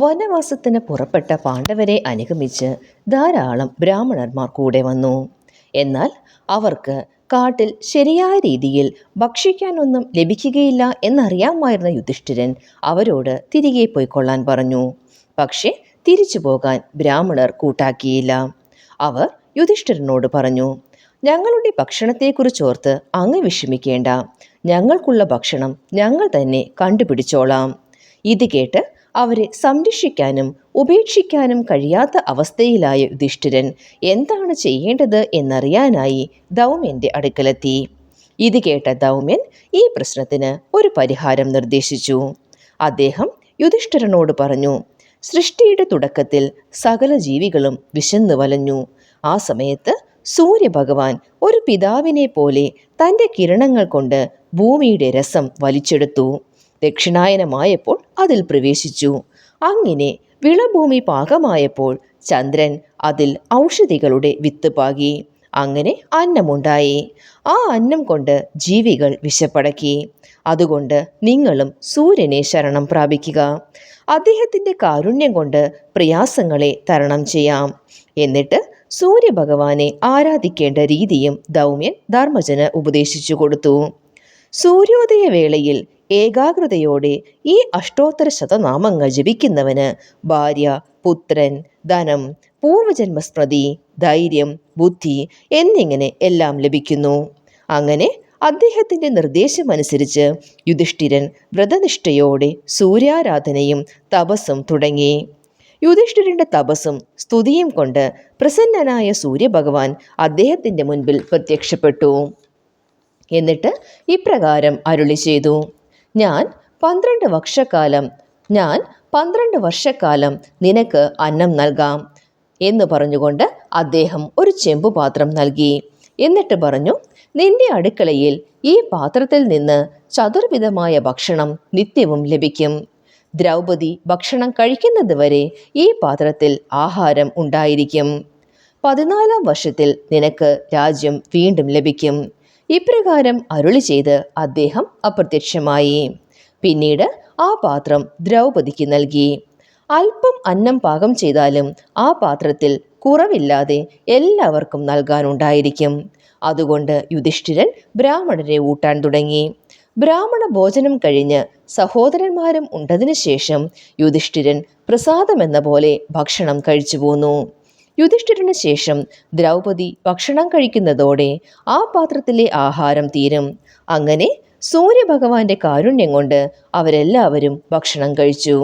വനവാസത്തിന് പുറപ്പെട്ട പാണ്ഡവരെ അനുഗമിച്ച് ധാരാളം ബ്രാഹ്മണന്മാർ കൂടെ വന്നു. എന്നാൽ അവർക്ക് കാട്ടിൽ ശരിയായ രീതിയിൽ ഭക്ഷിക്കാനൊന്നും ലഭിക്കുകയില്ല എന്നറിയാമായിരുന്ന യുധിഷ്ഠിരൻ അവരോട് തിരികെ പോയിക്കൊള്ളാൻ പറഞ്ഞു. പക്ഷേ തിരിച്ചു പോകാൻ ബ്രാഹ്മണർ കൂട്ടാക്കിയില്ല. അവർ യുധിഷ്ഠിരനോട് പറഞ്ഞു ഞങ്ങളുടെ ഭക്ഷണത്തെക്കുറിച്ചോർത്ത് അങ്ങ് വിഷമിക്കേണ്ട. ഞങ്ങൾക്കുള്ള ഭക്ഷണം ഞങ്ങൾ തന്നെ കണ്ടുപിടിച്ചോളാം. ഇത് കേട്ട് അവരെ സംരക്ഷിക്കാനും ഉപേക്ഷിക്കാനും കഴിയാത്ത അവസ്ഥയിലായ യുധിഷ്ഠിരൻ എന്താണ് ചെയ്യേണ്ടത് എന്നറിയാനായി ദൗമ്യന്റെ അടുക്കലെത്തി. ഇത് കേട്ട ദൗമ്യൻ ഈ പ്രശ്നത്തിന് ഒരു പരിഹാരം നിർദ്ദേശിച്ചു. അദ്ദേഹം യുധിഷ്ഠിരനോട് പറഞ്ഞു സൃഷ്ടിയുടെ തുടക്കത്തിൽ സകല ജീവികളും വിശന്നു വലഞ്ഞു. ആ സമയത്ത് സൂര്യഭഗവാൻ ഒരു പിതാവിനെ പോലെ തന്റെ കിരണങ്ങൾ കൊണ്ട് ഭൂമിയുടെ രസം വലിച്ചെടുത്തു. ദക്ഷിണായനമായപ്പോൾ അതിൽ പ്രവേശിച്ചു. അങ്ങനെ വിളഭൂമി പാകമായപ്പോൾ ചന്ദ്രൻ അതിൽ ഔഷധികളുടെ വിത്ത് പാകി. അങ്ങനെ അന്നമുണ്ടായി. ആ അന്നം കൊണ്ട് ജീവികൾ വിശപ്പടക്കി. അതുകൊണ്ട് നിങ്ങളും സൂര്യനെ ശരണം പ്രാപിക്കുക. അദ്ദേഹത്തിന്റെ കാരുണ്യം കൊണ്ട് പ്രയാസങ്ങളെ തരണം ചെയ്യാം. എന്നിട്ട് സൂര്യഭഗവാനെ ആരാധിക്കേണ്ട രീതിയും ദൗമ്യൻ ധർമ്മജന് ഉപദേശിച്ചു കൊടുത്തു. സൂര്യോദയ വേളയിൽ ഏകാഗ്രതയോടെ ഈ അഷ്ടോത്തര ശതനാമങ്ങൾ ജപിക്കുന്നവന് ഭാര്യ പുത്രൻ ധനം പൂർവജന്മസ്മൃതി ധൈര്യം ബുദ്ധി എന്നിങ്ങനെ എല്ലാം ലഭിക്കുന്നു. അങ്ങനെ അദ്ദേഹത്തിന്റെ നിർദ്ദേശമനുസരിച്ച് യുധിഷ്ഠിരൻ വ്രതനിഷ്ഠയോടെ സൂര്യാരാധനയും തപസ്സും തുടങ്ങി. യുധിഷ്ഠിരന്റെ തപസ്സും സ്തുതിയും കൊണ്ട് പ്രസന്നനായ സൂര്യഭഗവാൻ അദ്ദേഹത്തിന്റെ മുൻപിൽ പ്രത്യക്ഷപ്പെട്ടു. എന്നിട്ട് ഇപ്രകാരം അരുളി ചെയ്തു. ഞാൻ പന്ത്രണ്ട് വർഷക്കാലം ഞാൻ പന്ത്രണ്ട് വർഷക്കാലം നിനക്ക് അന്നം നൽകാം എന്ന് പറഞ്ഞുകൊണ്ട് അദ്ദേഹം ഒരു ചെമ്പുപാത്രം നൽകി. എന്നിട്ട് പറഞ്ഞു നിന്റെ അടുക്കളയിൽ ഈ പാത്രത്തിൽ നിന്ന് ചതുർവിധമായ ഭക്ഷണം നിത്യവും ലഭിക്കും. ദ്രൗപദി ഭക്ഷണം കഴിക്കുന്നത് വരെ ഈ പാത്രത്തിൽ ആഹാരം ഉണ്ടായിരിക്കും. പതിനാലാം വർഷത്തിൽ നിനക്ക് രാജ്യം വീണ്ടും ലഭിക്കും. ഇപ്രകാരം അരുളി ചെയ്ത് അദ്ദേഹം അപ്രത്യക്ഷമായി. പിന്നീട് ആ പാത്രം ദ്രൗപദിക്ക് നൽകി. അല്പം അന്നം പാകം ചെയ്താലും ആ പാത്രത്തിൽ കുറവില്ലാതെ എല്ലാവർക്കും നൽകാനുണ്ടായിരിക്കും. അതുകൊണ്ട് യുധിഷ്ഠിരൻ ബ്രാഹ്മണരെ ഊട്ടാൻ തുടങ്ങി. ബ്രാഹ്മണ ഭോജനം കഴിഞ്ഞ് സഹോദരന്മാരും ഉണ്ടതിനു ശേഷം യുധിഷ്ഠിരൻ പ്രസാദമെന്ന പോലെ ഭക്ഷണം കഴിച്ചു പോന്നു യുധിഷ്ഠിരന് ശേഷം ദ്രൗപദി ഭക്ഷണം കഴിക്കുന്നതോടെ ആ പാത്രത്തിലെ ആഹാരം തീരും. അങ്ങനെ സൂര്യഭഗവാന്റെ കാരുണ്യം കൊണ്ട് അവരെല്ലാവരും ഭക്ഷണം കഴിച്ചു.